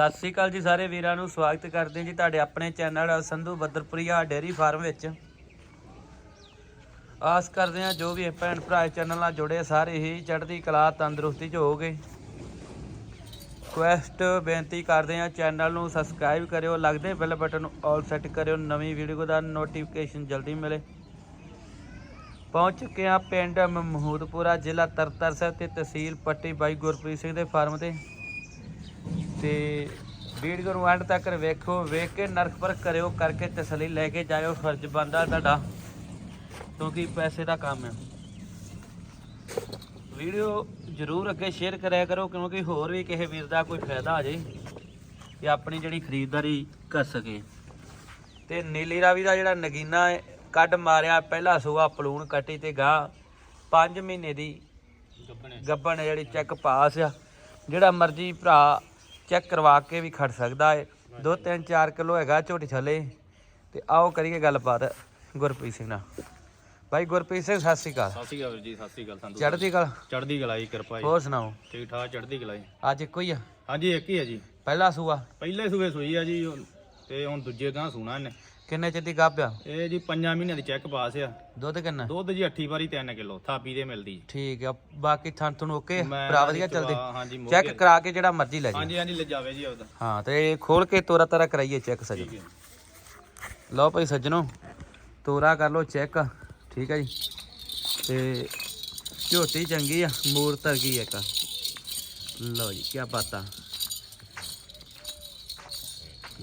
ਸਤਿ ਸ੍ਰੀ ਅਕਾਲ ਜੀ ਸਾਰੇ ਵੀਰਾਂ ਨੂੰ, ਸਵਾਗਤ ਕਰਦੇ ਜੀ ਤੁਹਾਡੇ ਆਪਣੇ channel Sandhu Badarpuria dairy farm ਵਿੱਚ। ਆਸ ਕਰਦੇ ਹਾਂ ਜੋ ਵੀ ਭੈਣ ਭਰਾ ਚੈਨਲ ਨਾਲ ਜੁੜੇ ਸਾਰੇ ਹੀ ਚੜ੍ਹਦੀ ਕਲਾ, ਤੰਦਰੁਸਤੀ ਚ ਹੋਗੇ ਕੁਐਸਟ ਬੇਨਤੀ ਕਰਦੇ ਹਾਂ ਚੈਨਲ ਨੂੰ ਸਬਸਕ੍ਰਾਈਬ ਕਰਿਓ, ਲੱਗਦੇ ਬੈਲ ਬਟਨ ਨੂੰ ਆਲ ਸੈੱਟ ਕਰਿਓ, ਨਵੀਂ ਵੀਡੀਓ ਦਾ ਨੋਟੀਫਿਕੇਸ਼ਨ ਜਲਦੀ ਮਿਲੇ। ਪਹੁੰਚ ਚੁੱਕੇ ਹਾਂ ਪਿੰਡ ਮਹਮੂਦਪੁਰਾ ਜ਼ਿਲ੍ਹਾ ਤਰਨਤਾਰਨ ਸਾਹਿਬ ਤੇ ਤਹਿਸੀਲ ਪੱਟੀ ਬਾਈ ਗੁਰਪ੍ਰੀਤ ਸਿੰਘ ਦੇ ਫਾਰਮ ਤੇ। ਤੇ ਵੀਡੀਓ ਨੂੰ ਐਂਡ ਤੱਕ ਵੇਖੋ ਵੇਖ ਕੇ ਨਰਕ ਪਰ ਕਰਿਓ ਕਰਕੇ ਤਸੱਲੀ ਲੈ ਕੇ ਜਾਇਓ ਫਰਜ਼ ਬੰਦਾ ਤੁਹਾਡਾ ਕਿਉਂਕਿ ਪੈਸੇ ਦਾ ਕੰਮ ਹੈ। ਵੀਡੀਓ ਜਰੂਰ ਅੱਗੇ ਸ਼ੇਅਰ ਕਰਿਆ ਕਰੋ ਕਿਉਂਕਿ ਹੋਰ ਵੀ ਕਿਸੇ ਵੀਰ ਦਾ ਕੋਈ ਫਾਇਦਾ ਆ ਜੇ ਤੇ ਆਪਣੀ ਜਿਹੜੀ ਖਰੀਦਦਾਰੀ ਕਰ ਸਕੇ। ਤੇ ਨੀਲੀ ਰਾਵੀ ਦਾ ਜਿਹੜਾ ਨਗੀਨਾ ਹੈ, ਕੱਢ ਮਾਰਿਆ ਪਹਿਲਾ ਸੂਆ ਪਲੂਣ ਕੱਟੀ ਤੇ ਗਾਂ 5 ਮਹੀਨੇ ਦੀ ਗੱਬਣ ਜਿਹੜੀ ਚੈੱਕ ਪਾਸ ਆ ਜਿਹੜਾ ਮਰਜ਼ੀ ਭਰਾ ਚੈੱਕ ਕਰਵਾ ਕੇ ਵੀ ਖੜ ਸਕਦਾ ਹੈ ਦੋ ਤਿੰਨ 4 ਕਿਲੋ ਹੈਗਾ ਝੋਟੀ ਥੱਲੇ। ਤੇ ਆਓ ਕਰੀਏ ਗੱਲਬਾਤ ਗੁਰਪ੍ਰੀਤ ਸਿੰਘ ਨਾਲ। ਭਾਈ ਗੁਰਪ੍ਰੀਤ ਸਿੰਘ ਸਤਿ ਸ਼੍ਰੀ ਅਕਾਲ। ਸਤਿ ਸ਼੍ਰੀ ਅਕਾਲ ਜੀ ਸਤਿ ਸ਼੍ਰੀ ਅਕਾਲ ਸੰਧੂ ਚੜ੍ਹਦੀ ਕਲ? ਚੜ੍ਹਦੀ ਕਲਾ ਜੀ ਕਿਰਪਾ ਜੀ। ਹੋਰ ਸੁਣਾਓ? ਠੀਕ ਠਾਕ ਚੜ੍ਹਦੀ ਕਲਾ ਜੀ। ਅੱਜ ਇੱਕੋ ਹੀ ਆ? ਹਾਂਜੀ ਇੱਕ ਹੀ ਆ ਜੀ। ਪਹਿਲਾ ਸੂਆ? ਪਹਿਲੇ ਸੂਏ ਸੂਈ ਆ ਜੀ ਤੇ ਹੁਣ ਦੂਜੇ ਗਾਂ ਸੂਣਾ ਇਹਨੇ। ਕਿੰਨੇ ਚਿਰ ਦੀ ਗੱਭ ਆ? ਇਹ ਜੀ 5 ਮਹੀਨਿਆਂ ਦੀ ਚੈੱਕ ਪਾਸ ਆ। ਦੁੱਧ ਕਿੰਨਾ? ਦੁੱਧ ਜੀ 8 ਵਾਰੀ 3 ਕਿਲੋ ਥਾਪੀ ਦੇ ਮਿਲਦੀ ਠੀਕ ਆ ਬਾਕੀ ਥਣ ਤੁਹਾਨੂੰ ਓਕੇ ਭਰਾ ਵਧੀਆ ਚੱਲਦੇ? ਚੈੱਕ। ਕਰਾ ਕੇ ਜਿਹੜਾ ਮਰਜ਼ੀ ਲੈ ਜੀ ਹਾਂਜੀ ਹਾਂਜੀ ਲੈ ਜਾਵੇ ਜੀ ਉਹਦਾ ਹਾਂ ਤੇ ਖੋਲ ਕੇ ਤੋਰਾ ਤਾਰਾ ਕਰਾਈਏ ਚੈੱਕ ਸਜੋ ਠੀਕ ਹੈ ਲਓ ਭਾਈ ਸੱਜਣੋ ਤੋਰਾ ਕਰ ਲਓ ਚੈੱਕ। ਠੀਕ ਹੈ ਜੀ। ਤੇ ਝੋਟੀ ਚੰਗੀ ਆ ਮੂਰਤ ਹੈਗੀ ਇੱਕ। ਲਓ ਜੀ ਕੀ ਬਾਤਾਂ।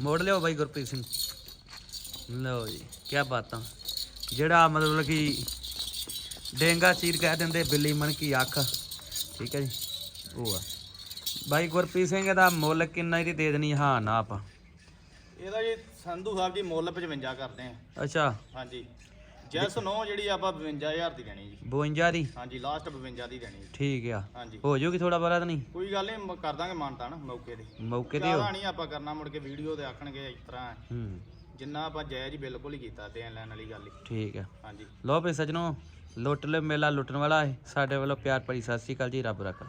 ਮੋੜ ਲਿਓ ਬਾਈ ਗੁਰਪ੍ਰੀਤ ਸਿੰਘ। ਲਓ ਜੀ ਕੀ ਬਾਤਾਂ ਜਿਹੜਾ ਮਤਲਬ ਕਿ ਡੇਂਗਾ ਚੀਰ ਕਹਿ ਦਿੰਦੇ ਬਿੱਲੀ ਮਣ ਕੀ ਅੱਖ। ਠੀਕ ਹੈ ਜੀ ਉਹ ਆ। ਬਾਈ ਗੁਰਪ੍ਰੀਤ ਸਿੰਘ ਦਾ ਮੁੱਲ ਕਿੰਨਾ ਇਹਦੀ ਦੇ ਦੇਣੀ ਹਾਂ ਨਾ ਆਪਾਂ। ਇਹਦਾ ਜੀ ਸੰਧੂ ਸਾਹਿਬ ਜੀ ਮੁੱਲ 55 ਕਰਦੇ ਆ। ਅੱਛਾ। ਹਾਂਜੀ। ਜੈਸ ਨੋ ਜਿਹੜੀ ਆਪਾਂ 52000 ਦੀ ਦੇਣੀ ਜੀ। 52 ਦੀ? ਹਾਂਜੀ ਲਾਸਟ 52 ਦੀ ਦੇਣੀ ਜੀ। ਠੀਕ ਆ। ਹਾਂਜੀ। ਹੋ ਜੂਗੀ ਥੋੜਾ ਬੜਾ ਤਾਂ ਨਹੀਂ? ਕੋਈ ਗੱਲ ਨਹੀਂ ਕਰ ਦਾਂਗੇ ਮਾਨਤਾ ਨਾ ਮੌਕੇ ਤੇ। ਮੌਕੇ ਤੇ ਹੋ। ਨਹੀਂ ਆਪਾਂ ਕਰਨਾ ਮੁੜ ਕੇ ਵੀਡੀਓ ਤੇ ਆਖਣਗੇ ਇਸ ਤਰ੍ਹਾਂ ਹੂੰ। ਜਿੰਨਾ ਆਪਾਂ ਜਾਇਜ਼ ਬਿਲਕੁਲ ਹੀ ਕੀਤਾ ਦੇਣ ਲੈਣ ਵਾਲੀ ਗੱਲ ਠੀਕ ਆ। ਹਾਂਜੀ। ਲੋ ਵੀ ਸਜਣੋ ਲੁੱਟ ਲੈ ਮੇਲਾ ਲੁੱਟਣ ਵਾਲਾ ਹੈ ਸਾਡੇ ਵੱਲੋਂ ਪਿਆਰ ਭਰੀ ਸਤਿ ਸ੍ਰੀ ਅਕਾਲ ਜੀ ਰੱਬ ਰੱਖਾ